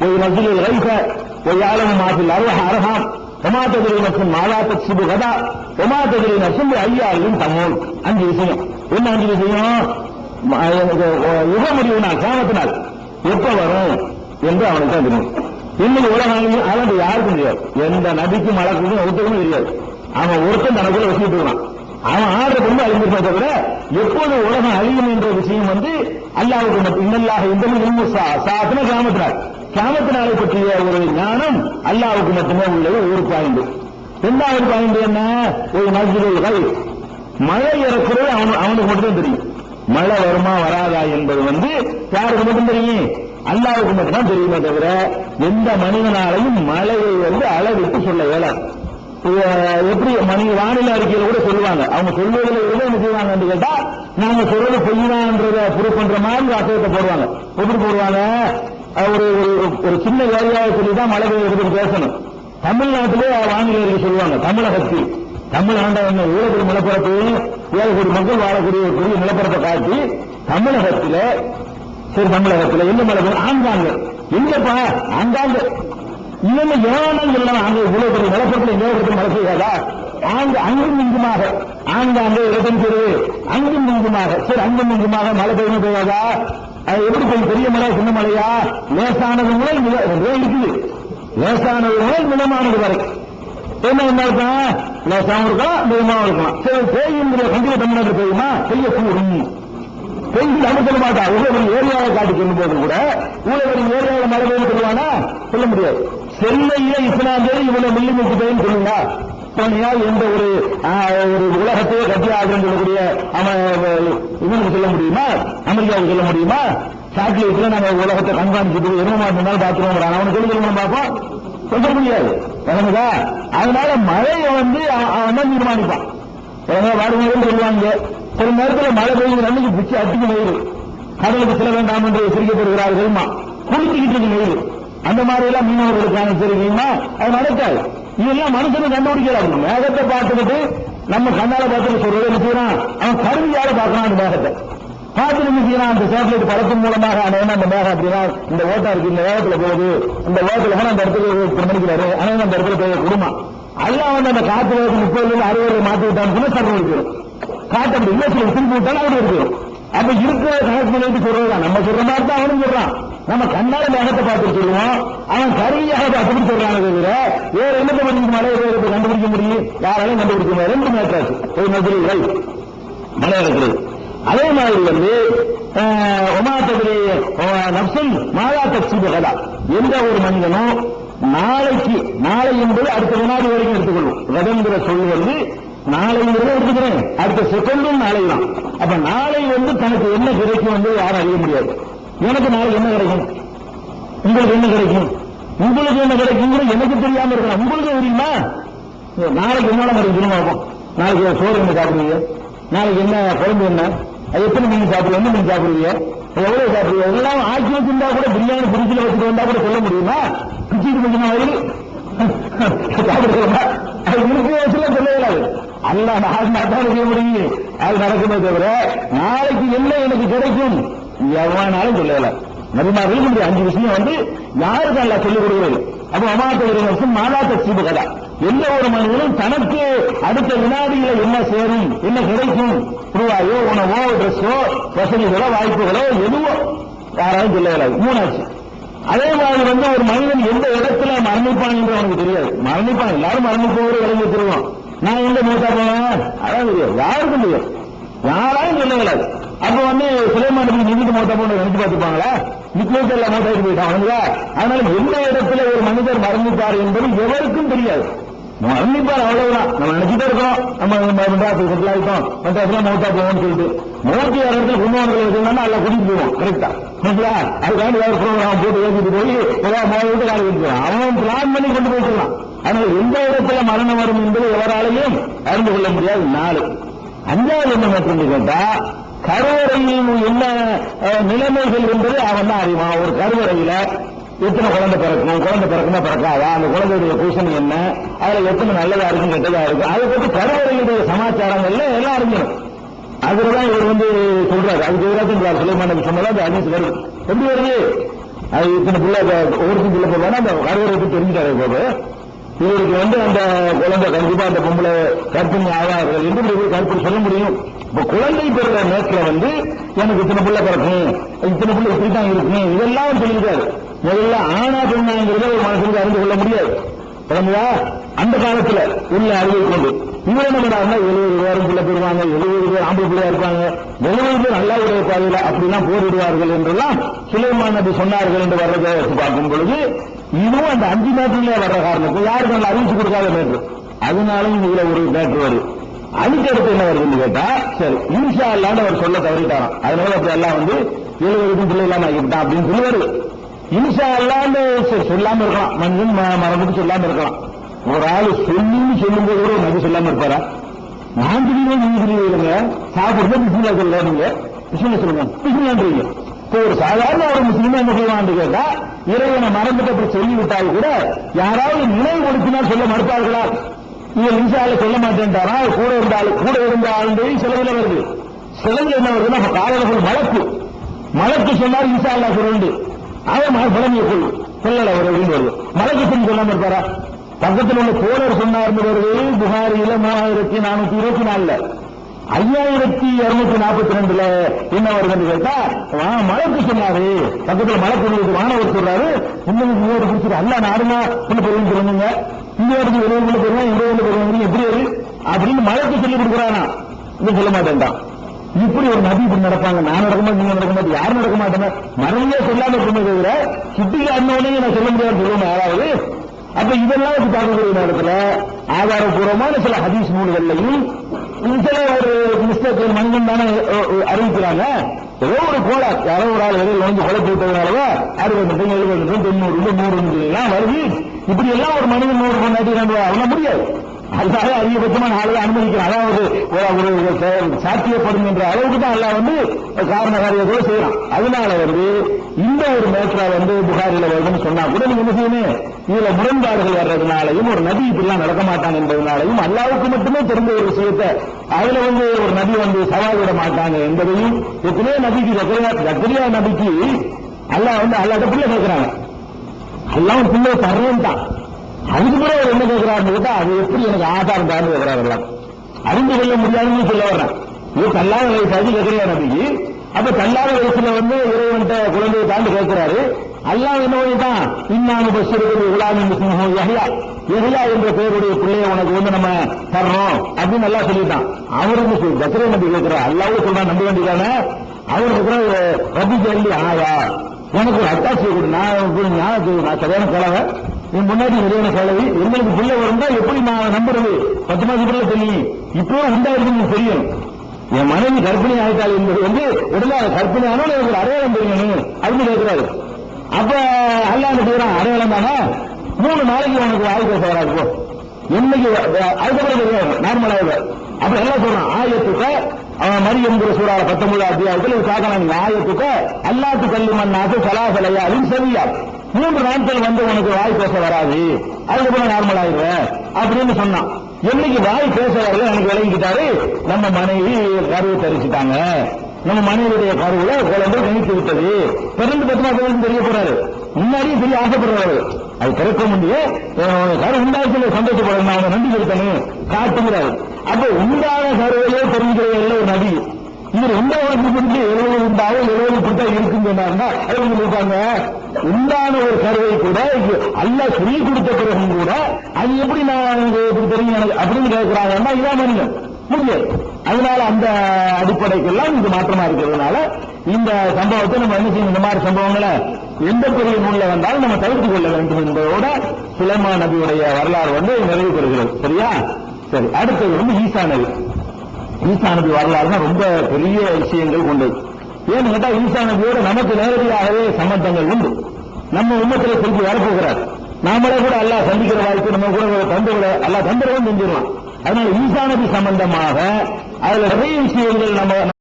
ஒரு நசிலில் ரைச ஒரு ஆளும் மாசில் அருவ அரகாம் ஒமாத்ததிரி மற்றும் மாலாத்த சிபு கதா ஒமாத்ததிரி நசும் ஐயாயிரம் தமோல் அஞ்சு விஷயம் என்ன அஞ்சு விஷயம் எனக்கு, அஹ், யுக முடிவு நாள் கிராமத்து எப்ப வரும் என்று அவனுக்கு தான் தெரியும் இன்னைக்கு உலகம் அவன் யாருக்கும் தெரியாது எந்த நபிக்கும் மலக்குக்கும் ஒருத்தருக்கும் தெரியாது அவன் ஒருத்தன் தனக்குள்ள வசிட்டு இருக்கான் அவன் ஆர்டர் கொண்டு அழிஞ்சிருப்பதை தவிர எப்போது உலகம் அழியும் என்ற விஷயம் வந்து அல்லாவுக்கு மட்டும் இன்னல்லாக இந்த இன்னும் சாத்தின கிராமத்தினார் கிராமத்தினாரை பற்றிய ஒரு ஞானம் அல்லாவுக்கு மட்டுமே உள்ளது ஒரு பாயிண்ட் இரண்டாவது பாயிண்ட் என்ன? ஒரு மசிதர்கள் மழை இறக்குறது அவன் அவனுக்கு மட்டும்தான் தெரியும். மழை வருமா வராதா என்பது வந்து யாருக்கு மட்டும் தெரியும்? அல்லாவுக்கு மட்டும்தான் தெரியுமே தவிர எந்த மனிதனாலையும் மழையை வந்து அளவிட்டு சொல்ல வேலை எப்படி மணி வானிலை அறிக்கையில் கூட சொல்லுவாங்க. அவங்க சொல்வதில் எதை என்ன செய்வாங்கன்னு கேட்டா நாங்க சொல்றது பொய்யான்றத ப்ரூவ் பண்ற மாதிரி அசையத்தை போடுவாங்க. எப்படி போடுவாங்க? ஒரு ஒரு- சின்ன ஏரியாவை சொல்லி தான் மழை பெய்யுறதுன்னு பேசணும். தமிழ்நாட்டிலே அவர் ஆங்கிலேயர்கள் சொல்லுவாங்க தமிழகத்தில். தமிழ் என்ன ஏழு கோடி ஏழு கோடி மக்கள் வாழக்கூடிய ஒரு பெரிய நிலப்பரப்பை காட்டி தமிழகத்தில சரி தமிழகத்துல எந்த மழை ஆங்காங்க. எங்கப்பா ஆங்காங்க. இன்னும் ஏனம் சொல்லலாம் அங்க இவ்வளவு பெரிய நிலப்பரப்புல எங்க மழை செய்யாதா ஆங்கு அங்கும் இங்குமாக. ஆங்காங்கே இடத்தின் தெரு அங்கும் இங்குமாக. சரி அங்கும் இங்குமாக மழை பெய்யும் பெய்யாதா அது எப்படி போய் பெரிய மலை சின்ன மலையா? லேசானது முதல் இருக்குது. லேசானது முதல் மிதமானது வரை. என்ன என்ன இருக்கும் லேசாவும் இருக்கலாம் மிதமாவும் இருக்கலாம். சரி பெய்யும் கண்டிப்பா தமிழ்நாட்டில் பெய்யுமா பெய்யக்கூடும் பெய்து அவங்க சொல்ல மாட்டா. இவ்வளவு ஏரியாவை காட்டி சொல்லும் போது கூட இவ்வளவு பெரிய ஏரியாவில் மழை பெய்யும் சொல்லுவானா? சொல்ல முடியாது. சென்னையில இஸ்லாம் பேர் இவ்வளவு மில்லி மீட்டர் பெய்யும் சொல்லுங்க போனியா எந்த ஒரு ஒரு உலகத்தையே கட்டி ஆகுன்னு சொல்லக்கூடிய அவன் இவனுக்கு சொல்ல முடியுமா? அமெரிக்காவுக்கு சொல்ல முடியுமா? சாட்டிலைட்ல நம்ம உலகத்தை கண்காணிச்சுட்டு என்ன மாதம் பாத்துருவோம் அவனுக்கு சொல்லி சொல்லணும் பார்ப்போம். சொல்ல முடியாது. அதனால மழையை வந்து அவன் தான் தீர்மானிப்பான் உடனே சொல்லுவாங்க. சில நேரத்தில் மழை பெய்யுது அன்னைக்கு பிச்சு அடிக்கு வெயில் கடலுக்கு செல்ல வேண்டாம் என்று எச்சரிக்கப்படுகிறார்கள்மா குளிச்சுக்கிட்டு இருக்கு அந்த மாதிரி எல்லாம் மீனவர்களுக்கான எச்சரிக்கைமா அது நடக்காது. இதெல்லாம் மனுஷனை கண்டுபிடிக்கிறாங்க மேகத்தை பார்த்துக்கிட்டு நம்ம கண்ணால பார்த்துட்டு சொல்றது என்ன செய்யறான்? அவன் கருவியால பார்க்கறான் அந்த மேகத்தை. பார்த்து என்ன செய்யறான்? அந்த சேட்டலைட் படத்தின் மூலமாக அனைவன் அந்த மேகம் அப்படின்னா இந்த ஓட்டா இருக்கு இந்த வேகத்துல போகுது. இந்த வேகத்துல போனா அந்த இடத்துல பிரமணிக்கிறாரு. அனைவன் அந்த இடத்துல போய் குடும்பம் அல்லாஹ் வந்து அந்த காத்து வேகத்தை முப்பதுல இருந்து அறுபதுல மாத்தி விட்டான்னு சர்வம் இருக்கிறோம் காட்ட அப்படி இல்லை சில திருப்பி விட்டாலும் அவரு இருக்கிறோம் அப்ப இருக்கிற கணக்கு சொல்றதுதான். நம்ம சொல்ற மாதிரி தான் அவனும் சொல்றான். நம்ம கண்ணால மேகத்தை பார்த்து சொல்லுவோம் அவன் கருவியாக அப்படின்னு சொல்றான தவிர வேற என்னத்தை பண்ணிட்டு மழை வேறு கண்டுபிடிக்க முடியும்? யாராலையும் கண்டுபிடிக்க முடியாது. ரெண்டு மேட்ராச்சு ஒரு மதுரைகள் மழை இருக்கிறது அதே மாதிரி வந்து ஒமாத்தபடி நப்சல் மாதா தக்சி கதா எந்த ஒரு மனிதனும் நாளைக்கு நாளை என்பது அடுத்த வினாடி வரைக்கும் எடுத்துக்கொள்ளும். ரதங்கிற சொல் நாளை எடுத்துக்கிறேன். அடுத்த செகண்டும் நாளை தான். அப்ப நாளை வந்து தனக்கு என்ன கிடைக்கும் வந்து யாரும் அறிய முடியாது. எனக்கு நாளை என்ன கிடைக்கும்? உங்களுக்கு என்ன கிடைக்கும்? உங்களுக்கு என்ன கிடைக்குங்கிறது எனக்கு தெரியாம இருக்கணும் உங்களுக்கு தெரியுமா? நாளைக்கு என்னோட கிடைக்கும் பார்ப்போம் நாளைக்கு சோறு என்ன சாப்பிடுவீங்க? நாளைக்கு என்ன குழம்பு என்ன? அது எத்தனை மீன் சாப்பிடுவோம் என்ன மீன் சாப்பிடுவீங்க? எவ்வளவு சாப்பிடுவீங்க? எல்லாம் ஆக்கி வச்சிருந்தா கூட பிரியாணி பிரிட்ஜில் வச்சுட்டு வந்தா கூட சொல்ல முடியுமா? பிரிட்ஜுக்கு கொஞ்சம் மாதிரி சாப்பிடுறோமா அது அல்ல நான் செய்ய முடியும் அது நடக்குமே தவிர நாளைக்கு என்ன எனக்கு கிடைக்கும் எவ்வளவு சொல்ல இயலாது நபிமார்களுக்கு இந்த அஞ்சு விஷயம் வந்து யாருக்கு அல்ல சொல்லிக் கொடுக்கிறது அப்ப அமாத்த வருஷம் மாதா தக்சீபு கதா எந்த ஒரு மனிதனும் தனக்கு அடுத்த வினாடியில என்ன சேரும் என்ன கிடைக்கும் ரூபாயோ உணவோ ட்ரெஸ்ஸோ வசதிகளோ வாய்ப்புகளோ எதுவோ யாராலும் சொல்ல மூணாச்சு அதே மாதிரி வந்து ஒரு மனிதன் எந்த இடத்துல மரணிப்பான் அவனுக்கு தெரியாது. மரணிப்பான் எல்லாரும் மரணிப்போடு விளங்கி வச்சிருவோம் நான் எங்க மூத்தா போவேன்? அதான் தெரியாது யாருக்கும் தெரியும் யாராலும் சொல்ல இயலாது அப்ப வந்து சுலைமானுக்கு நின்றுட்டு மூத்தா போன நினைச்சு பார்த்துப்பாங்களா? நிக்கோட்டல்ல மூத்தாயிட்டு போயிட்டாங்க அதனால எந்த இடத்துல ஒரு மனிதர் மரணித்தார் என்பது எவருக்கும் தெரியாது. மரணிப்பார் அவ்வளவுதான். நம்ம நினைச்சுட்டே இருக்கோம் நம்ம மெட்ராஸ் செட்டில் ஆயிட்டோம். மெட்ராஸ்ல மௌத்தா போவோம்னு சொல்லிட்டு. மூர்த்தி வர இடத்துல கும்பகோணத்தில் இருக்கணும்னா அல்ல கூட்டிட்டு போவோம். கரெக்டா சரிங்களா அதுக்காண்டி வேற ப்ரோக்ராம் போட்டு ஏற்றிட்டு போய் ஏதாவது மோத விட்டு காலை வச்சுருவான் அவன் பிளான் பண்ணி கொண்டு போயிடலாம் ஆனால் எந்த இடத்துல மரணம் வரும் என்பது எவராலையும் அறிந்து கொள்ள முடியாது. நாலு. அஞ்சாவது என்ன மட்டும் கேட்டா கருவறையில் என்ன நிலைமைகள் என்பது அவன் தான் அறிவான். ஒரு கருவறையில எத்தனை குழந்தை பிறக்கும்? குழந்தை பிறக்குமா பிறக்காதா? அந்த குழந்தையுடைய பூசணி என்ன? அதுல எத்தனை நல்லதா இருக்கும் கெட்டதா இருக்கும்? அதை பற்றி கருவறையுடைய சமாச்சாரங்கள்ல எல்லாம் அறிஞரும் அதுலதான் இவர் வந்து சொல்றாரு. அதுக்கு எதிராக சொல்றாரு. சுலைமான சொன்னதா அந்த அறிஞர் வருது. எப்படி வருது? அது இத்தனை பிள்ளை ஒவ்வொருத்தரும் பிள்ளை போடுவாங்க அந்த பற்றி தெரிஞ்சுட்டாரு போது இவருக்கு வந்து அந்த குழந்தை கண்டிப்பா அந்த பொம்பளை கர்ப்பிணி ஆவார்கள் என்று இப்படி கருப்பு சொல்ல முடியும்? இப்ப குழந்தை பெறுற நேரத்தில் வந்து எனக்கு இத்தனை பிள்ளை பிறக்கும். இத்தனை பிள்ளை இப்படி தான் இருக்கும். இதெல்லாம் சொல்லியிருக்காரு. முதல்ல ஆனா பெண்ணாங்கிறத ஒரு மனசுக்கு அறிந்து கொள்ள முடியாது. குழந்தையா அந்த காலத்துல உள்ள அறிவை கொண்டு. இவர் என்ன பண்ணாருன்னா எழுபது பேரும் பிள்ளை பெறுவாங்க எழுபது பேர் ஆம்பளை பிள்ளையா இருப்பாங்க. எழுபது பேர் நல்லா உடைய பாதையில அப்படிலாம் போரிடுவார்கள் என்றெல்லாம் சுலைமான் நபி சொன்னார்கள் என்று வர்றதை பார்க்கும் பொழுது இதுவும் அந்த அஞ்சு மேட்டர்ல வர்ற காரணம். யாருக்கு நல்லா அறிவிச்சு கொடுக்காத நேற்று அதனாலும் இதுல ஒரு மேட்ரு வருது அடுத்தடுத்து என்ன வருதுன்னு கேட்டா சரி இன்ஷா அல்லான்னு அவர் சொல்ல தவறிட்டாராம். அதனால அப்படி எல்லாம் வந்து எழுபது பிள்ளை இல்லாம ஆகிட்டான் அப்படின்னு சொல்லி வருது இன்ஷா அல்லான்னு சொல்லாம இருக்கலாம். மனிதன் ம- மறந்துட்டு சொல்லாம இருக்கலாம். ஒரு ஆள் சொல்லின்னு சொல்லும் போது கூட ஒரு நபி சொல்லாம இருப்பாரா? நான் திடீர்னு நீங்க திடீர்னு சாப்பிடுறது பிஸ்மில்லா சொல்ல நீங்க. பிஸ்மில்லா சொல்லுங்க. பிஸ்மில்லான்றீங்க இப்போ ஒரு சாதாரண ஒரு முஸ்லீமா என்ன செய்வான்னு கேட்டா இறைவனை மறந்துட்டு அப்படி சொல்லிவிட்டால் கூட யாராவது நினைவுபடுத்தினால் சொல்ல மறுப்பார்களா? இவர் இன்சால சொல்ல மாட்டேன்டாரா கூட இருந்தால் கூட இருந்த ஆளுடைய வருது. செலவுல என்ன வருதுன்னா அப்ப காலர்கள் மலக்கு. மலக்கு சொன்னால் இன்சா அல்லா சொல்லுண்டு அவன் புலமையை கொள்ளு. சொல்லல ஒரு அப்படின்னு வருது மலக்கு சொல்லாம இருப்பாரா பக்கத்தில் உள்ள போலர் சொன்னார் புகாரியில மூவாயிரத்தி நானூத்தி இருபத்தி நாலுல. ஐயாயிரத்தி இருநூத்தி நாற்பத்தி ரெண்டுல என்ன வருதுன்னு கேட்டா மழைக்கு சொன்னாரு. பக்கத்துல மழை உங்களுக்கு மாணவர் சொல்றாரு. இன்னும் இன்னொரு குடிச்சிட்டு அல்ல நாடுமா? என்ன பெருமை சொல்லுங்க. இந்த இடத்துக்கு இருபது பெருமை இருபது பெருமை எப்படி அப்படின்னு மழைக்கு சொல்லி கொடுக்குறானா. இது சொல்ல மாட்டேன்டான் இப்படி ஒரு நபி இப்படி நடப்பாங்க நான் நடக்க மாட்டேன் நீங்க நடக்க மாட்டேன் யாரும் நடக்க மாட்டேங்க மறுமையே சொல்லாம இருக்குமே தவிர சுட்டிக்கு அண்ணவனே நான் சொல்ல முடியாது சொல்லுவேன் யாராவது அப்ப இதெல்லாம் வச்சு பார்க்கக்கூடிய நேரத்தில் ஆதாரபூர்வமான சில ஹதீஸ் நூல்கள்லையும் சில ஒரு மிஸ்டேக் மனிதன் தானே அறிவிக்கிறாங்க ஏதோ ஒரு கோலா யாரோ ஒரு ஆள் வெளியில் வந்து கொலை போட்டதுனாலவோ அறுபது நிமிஷம் எழுபது நிமிஷம் தொண்ணூறு நூறு நிமிஷம் வருது இப்படி எல்லாம் ஒரு மனிதன் நூறு கொண்டாடி அவங்க முடியாது அதனால அதிகபட்சமான ஆளை அனுமதிக்கிறான். அதாவது ஒரு சாத்தியப்படும் என்ற அளவுக்கு தான் எல்லாம் வந்து காரண காரியத்தோடு செய்யறான். அதனால வந்து இந்த ஒரு மேட்ரா வந்து புகாரில வருதுன்னு சொன்னா கூட நீங்க என்ன செய்யணும்? இதுல முரண்பாடுகள் வர்றதுனாலையும் ஒரு நதி இப்படிலாம் நடக்க மாட்டாங்க என்பதனாலையும் அல்லாவுக்கு மட்டுமே தெரிஞ்ச ஒரு விஷயத்தை அதுல வந்து ஒரு நதி வந்து சவால் விட மாட்டாங்க என்பதையும் எத்தனையோ நபிக்கு ஜக்கரியா ஜக்கரியா நபிக்கு அல்லாஹ் வந்து அல்லாட்ட பிள்ளை கேட்கிறாங்க. எல்லாம் பிள்ளை தர்றேன் தான் அதுக்கு பிறகு என்ன கேட்கிறாருன்னு கேட்டா அது எப்படி எனக்கு ஆதாரம் தான் கேட்கிறார் எல்லாம். அறிந்து கொள்ள முடியாதுன்னு சொல்ல வர்றேன் இது தள்ளாத வயசு அது கேட்கிறியா நபிக்கு அப்ப தள்ளாத வயசுல வந்து இறைவன்கிட்ட குழந்தையை தாண்டி கேட்கிறாரு. அல்லாஹ் என்ன தான் இன்னானு பஸ்ஸிருக்கிறது உலாமி முஸ்லிம் யஹியா. யஹியா என்ற பெயருடைய பிள்ளைய உனக்கு வந்து நம்ம தர்றோம் அப்படின்னு நல்லா சொல்லிட்டான். அவருக்கு சொல்லி பக்ரே நம்பி கேட்கிறார். அல்லாவும் சொல்றான் நம்ப வேண்டியதானே அவருக்கு சொல்றாரு ரபி ஜல்லி ஆயா எனக்கு ஒரு அட்டாச்சி கொடு நான் நான் சரியான கலவை என் முன்னாடி சரியான கிழவி எங்களுக்கு பிள்ளை வருந்தா எப்படி நான் நம்புறது? பத்து மாசம் பிள்ளை தெரியும். இப்பவே உண்டாயிருக்குன்னு தெரியும். என் மனைவி கர்ப்பிணி ஆயிட்டாள் என்பது வந்து உடனே அது கர்ப்பிணி ஆனால் எனக்கு அடையாளம் தெரியணும் அப்படின்னு கேட்கிறாரு. அப்ப அல்லாண்டு செய்யறான் அடையாளம் தானே? மூணு நாளைக்கு உனக்கு ஆயுத பேச இருக்கும் என்னைக்கு இன்னைக்கு அதுக்கப்புறம் நார்மலாக அப்ப என்ன சொல்றான்? ஆயத்துக்க அவன் மரியங்கிற சூறால பத்தொன்பது அத்தியாயத்தில் இது காக்கணும் ஆயத்துக்க அல்லாத்து கல்லி மண்ணாக்கு சலாசலையா அப்படின்னு சரியா மூன்று நாட்கள் வந்து உனக்கு வாய் பேச வராது. அதுக்கப்புறம் நார்மல் ஆயிடுவேன் அப்படின்னு சொன்னான். என்னைக்கு வாய் பேச வரல எனக்கு விளங்கிட்டாரு. நம்ம மனைவி கருவை தெரிச்சுட்டாங்க நம்ம மனைவியுடைய கருவுல குழந்தை நினைத்து விட்டது. பிறந்து பத்து குழந்தை தெரிய போறாரு. முன்னாடியே தெரிய ஆசைப்படுறாரு அது திறக்க முடியும் கரு உண்டாக்கல சந்தோஷப்படுறேன். நான் அவனை நம்பி இருக்கணும் காட்டுங்கிறாரு அப்ப உண்டான கருவையே தெரிஞ்சுக்கிறவர்கள் ஒரு நபி. இவர் உண்டாவது குறித்து எழுபது உண்டாகும் எழுபது கொடுத்தா இருக்குன்னு சொன்னாருன்னா இருப்பாங்க உண்டான ஒரு கருவை கூட அல்ல சொல்லி கொடுத்த பிறகும் கூட அது எப்படி நான் இப்படி தெரியும் எனக்கு அப்படின்னு கேட்கிறாங்கன்னா இதான் மனிதன். முடியாது. அதனால அந்த அடிப்படைக்கெல்லாம் இது மாற்றமா இருக்கிறதுனால இந்த சம்பவத்தை நம்ம என்ன செய்யணும்? இந்த மாதிரி சம்பவங்களை எந்த பெரிய நூல்ல வந்தாலும் நம்ம தவிர்த்துக் கொள்ள வேண்டும் என்பதோட சுலைமா நபியுடைய வரலாறு வந்து நிறைவு பெறுகிறது. சரியா? சரி அடுத்தது வந்து ஈசா நபி. ஈசா நபி வரலாறு தான் ரொம்ப பெரிய விஷயங்கள் கொண்டது ஏன்னு கேட்டா ஈசா நபியோட நமக்கு நேரடியாகவே சம்பந்தங்கள் உண்டு. நம்ம உண்மத்தில் திருப்பி வரப்போகிறார். நாமளே கூட அல்லா சந்திக்கிற வாய்ப்பு நம்ம கூட தந்துகளை அல்லா தந்துடவும் செஞ்சிடலாம் அதனால ஈசா நபி சம்பந்தமாக அதுல நிறைய விஷயங்கள் நம்ம